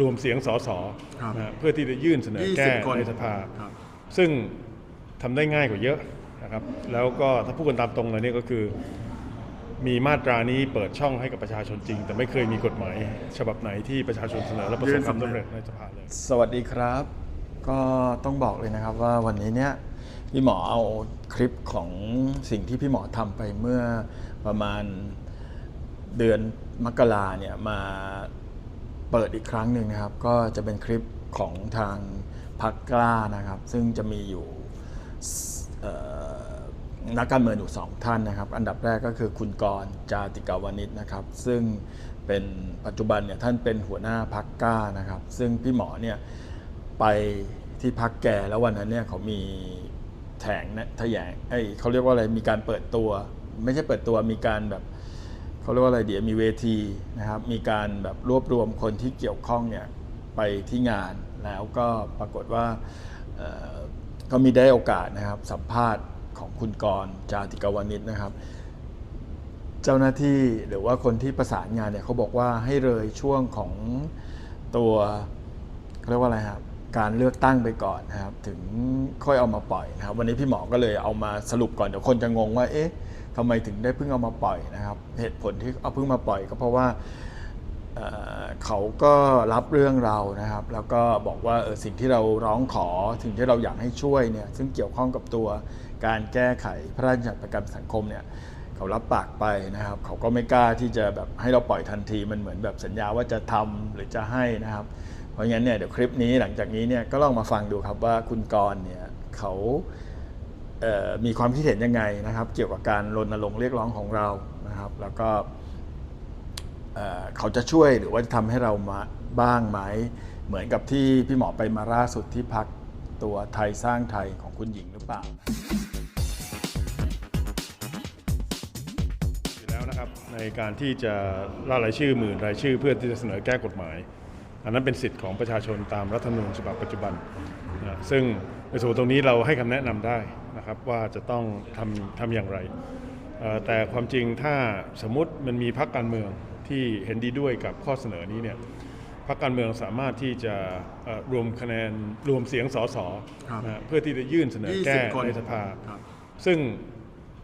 รวมเสียงสสครับนะเพื่อที่จะยื่นเสนอแก้20คนในสภา ครับ ซึ่งทำได้ง่ายกว่าเยอะนะครับ แล้วก็ถ้าพูดกันตามตรงเลยเนี่ยก็คือ มีมาตรานี้เปิดช่องให้กับประชาชนจริง แต่ไม่เคยมีกฎหมาย ฉบับไหนที่ประชาชนเสนอและประสบความสำเร็จในสภาเลย สวัสดีครับ ก็ต้องบอกเลยนะครับว่าวันนี้เนี่ยพี่หมอเอาคลิปของสิ่งที่พี่หมอทำไปเมื่อประมาณเดือนมกราเนี่ยมา เปิดอีกครั้งหนึ่งนะครับ ก็จะเป็นคลิปของทางพักกล้านะครับ ซึ่งจะมีอยู่นักการเมืองอยู่สองท่านนะครับ อันดับแรกก็คือคุณกรจาติกาวนิชนะครับ ซึ่งเป็นปัจจุบันเนี่ยท่านเป็นหัวหน้าพักกล้านะครับ ซึ่งพี่หมอเนี่ยไปที่พักแกแล้ววันนั้นเนี่ยเขามีแถงนะแถงไอ้เขาเรียกว่าอะไรมีการเปิดตัว ไม่ใช่เปิดตัวมีการแบบ เขาเรียกว่าอะไรเดี๋ยวมีเวทีนะครับมีการแบบรวบรวมคนที่เกี่ยวข้องเนี่ยไปที่งานแล้วก็ปรากฏว่าก็มีได้โอกาสนะครับสัมภาษณ์ของคุณกรณ์จาติกาวนิชนะครับ เจ้าหน้าที่หรือว่าคนที่ประสานงานเนี่ยเขาบอกว่าให้เลยช่วงของตัวเขาเรียกว่าอะไรครับการเลือกตั้งไปก่อนนะครับ ถึงค่อยเอามาปล่อยนะครับ วันนี้พี่หมอก็เลยเอามาสรุปก่อนเดี๋ยวคนจะงงว่าเอ๊ะ ทำไมถึงได้เพิ่งเอามาปล่อยนะครับ เหตุผลที่เอาเพิ่งมาปล่อยก็เพราะว่าเเขาก็รับเรื่องเรานะครับ แล้วก็บอกว่าสิ่งที่เราร้องขอสิ่งที่เราอยากให้ช่วยเนี่ยซึ่งเกี่ยวข้องกับตัวการแก้ไขพระราชบัญญัติประกันสังคมเนี่ยเขารับปากไปนะครับ เขาก็ไม่กล้าที่จะแบบให้เราปล่อยทันทีมันเหมือนแบบสัญญาว่าจะทำหรือจะให้นะครับ เพราะงั้นเนี่ยเดี๋ยวคลิปนี้หลังจากนี้เนี่ยก็ลองมาฟังดูครับว่าคุณกรณ์เนี่ยเขา มีความคิดเห็นยังไงนะครับ เกี่ยวกับการรณรงค์เรียกร้องของเรานะครับ แล้วก็เเขาจะช่วยหรือว่าจะทำให้เรามาบ้างไหม เหมือนกับที่พี่หมอไปมาล่าสุดที่พักตัวไทยสร้างไทยของคุณหญิงหรือเปล่าอยู่แล้วนะครับในการที่จะล่ารายชื่อหมื่นรายชื่อ เพื่อที่จะเสนอแก้กฎหมาย อันนั้นเป็นสิทธิ์ของประชาชนตามรัฐธรรมนูญฉบับปัจจุบันนะซึ่งในส่วนตรงนี้เราให้คำแนะนำได้ นะครับว่าจะต้องทำทำอย่างไรเอ่อแต่ความจริงถ้าสมมติมันมีพรรคการเมืองที่เห็นดีด้วยกับข้อเสนอนี้เนี่ยพรรคการเมืองสามารถที่จะเอ่อรวมคะแนนรวมเสียงสสครับนะเพื่อที่จะยื่นเสนอแก้20คนในสภาครับซึ่ง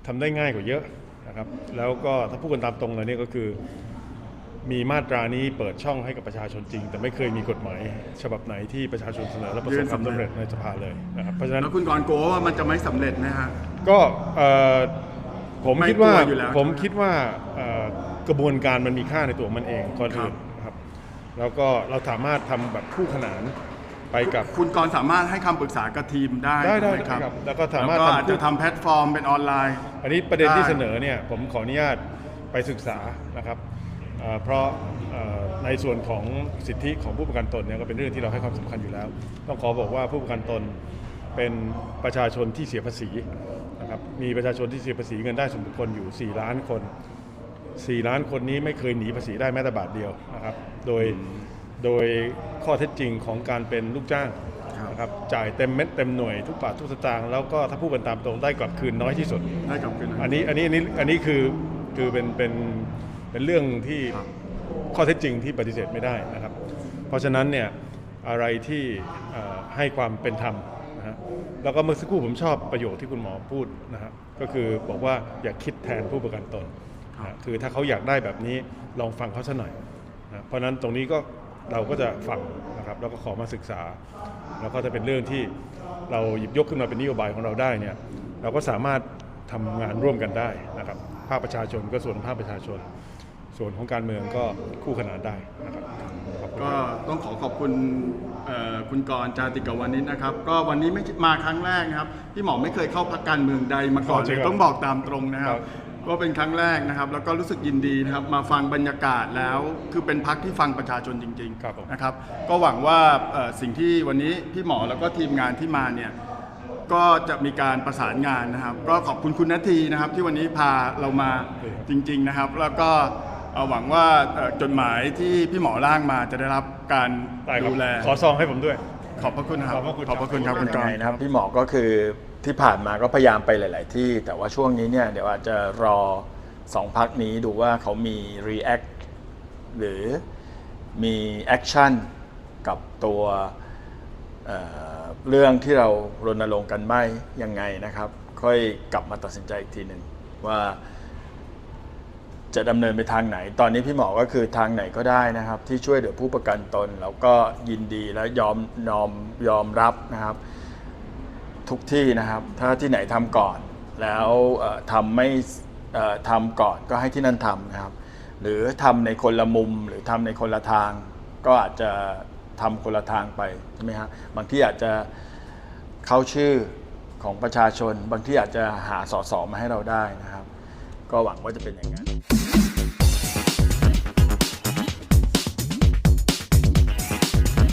ทำได้ง่ายกว่าเยอะนะครับแล้วก็ถ้าพูดกันตามตรงเลยเนี่ยก็คือ มีมาตรานี้เปิดช่องให้กับประชาชนจริง แต่ไม่เคยมีกฎหมาย ฉบับไหนที่ประชาชนเสนอและประสบความสำเร็จในสภาเลยนะครับเพราะฉะนั้นแล้วคุณกรณ์กลัวว่ามันจะไม่สำเร็จนะฮะ ก็เอ่อผมไม่คิดว่า กลัวอยู่แล้ว ผมใช่ไหมคิดว่าเอ่อกระบวนการมันมีค่าในตัวมันเองก่อนครัอื่บนนะครับแล้วก็เราสามารถทำแบบคู่ขนานไปกับ คุณกรณ์สามารถให้คำปรึกษากับทีมได้ได้ได้ถูกหมครับครับแล้วก็สามารถแล้วก็ทำอาจจะทำแพลตฟอร์มเป็นออนไลน์ อันนี้ประเด็นที่ได้ เสนอเนี่ยผมขออนุญาตไปศึกษานะครับ เอ่อเพราะเอ่อในส่วนของสิทธิของผู้ประกันตนเนี่ยก็เป็นเรื่องที่เราให้ความสำคัญอยู่แล้ว ต้องขอบอกว่าผู้ประกันตนเป็นประชาชนที่เสียภาษีนะครับมีประชาชนที่เสียภาษีเงินได้ส่วนบุคคลอยู่ 4 ล้านคน 4 ล้านคนนี้ไม่เคยหนีภาษีได้แม้แต่บาทเดียวนะครับโดยโดยข้อเท็จจริงของการเป็นลูกจ้างนะครับจ่ายเต็มเม็ดเต็มหน่วยทุกบาททุกสตางค์แล้วก็ถ้าพูดกันตามตรงได้กลับคืนน้อยที่สุดได้กลับคืนนะอันนี้อันนี้อันนี้อันนี้คือคือเป็นเป็น เป็นเรื่องที่ครับข้อเท็จจริงที่ปฏิเสธไม่ได้นะครับ เพราะฉะนั้นเนี่ยอะไรที่เอ่อให้ความเป็นธรรมนะฮะแล้วก็เมื่อสักครู่ผมชอบประโยคที่คุณหมอพูดนะฮะก็คือบอกว่าอย่าคิดแทนผู้ประกันตนนะฮะคือถ้าเขาอยากได้แบบนี้ลองฟังเขาสักหน่อยนะเพราะฉะนั้นตรงนี้ก็เราก็จะฟังนะครับแล้วก็ขอมาศึกษา แล้วก็จะเป็นเรื่องที่เราหยิบยกขึ้นมาเป็นนโยบายของเราได้เนี่ยเราก็สามารถทำงานร่วมกันได้นะครับภาคประชาชนก็ส่วนภาคประชาชน ส่วนของการเมืองก็คู่ขนานได้นะครับขอบคุณก็ต้องขอขอบคุณเอ่อคุณกรณ์จาติกาวานิชนะครับ ก็วันนี้ไม่มาครั้งแรกนะครับพี่หมอไม่เคยเข้าพักการเมืองใดมาก่อนอ๋อจริเลงยเหรอต้องบอกตามตรงนะครัครับบก็เป็นครั้งแรกนะครับ แล้วก็รู้สึกยินดีนะครับ มาฟังบรรยากาศแล้ว คือเป็นพักที่ฟังประชาชนจริงครับผมๆนะครับ ก็หวังว่าเอ่อสิ่งที่วันนี้พี่หมอแล้วก็ทีมงานที่มาเนี่ยก็จะมีการประสานงานนะครับ ก็ขอบคุณคุณนาทีนะครับ ที่วันนี้พาเรามาจริง ๆนะครับ แล้วก็เอ่อ หวังว่าเอ่อจดหมายที่พี่หมอร่างมาจะได้รับการได้ครับดูแล ขอซองให้ผมด้วย ขอบพระคุณครับ ขอบพระคุณขอบพระคุณครับครับคุณกยังรไงณ์นะครับพี่หมอก็คือที่ผ่านมาก็พยายามไปหลาย ๆ ที่ แต่ว่าช่วงนี้เนี่ยเดี๋ยวอาจจะรอสองพักนี้ดูว่าเขามี react หรือมี action กับตัวเอ่อเรื่องที่เรารณรงค์กันไหมยังไงนะครับ ค่อยกลับมาตัดสินใจอีกทีหนึ่งว่า จะดำเนินไปทางไหน ตอนนี้พี่หมอก็คือทางไหนก็ได้นะครับ ที่ช่วยเหลือผู้ประกันตนเราก็ยินดีและยอมยอมยอมรับนะครับ ทุกที่นะครับ ถ้าที่ไหนทำก่อน แล้วเอ่อทำไม่เอ่อทำก่อนก็ให้ที่นั่นทำนะครับ หรือทำในคนละมุมหรือทำในคนละทาง ก็อาจจะทำคนละทางไปใช่ไหมฮะบางที่อาจจะเข้าชื่อของประชาชน บางที่อาจจะหาสสมาให้เราได้นะครับ ก็หวังว่าจะเป็นอย่างนั้น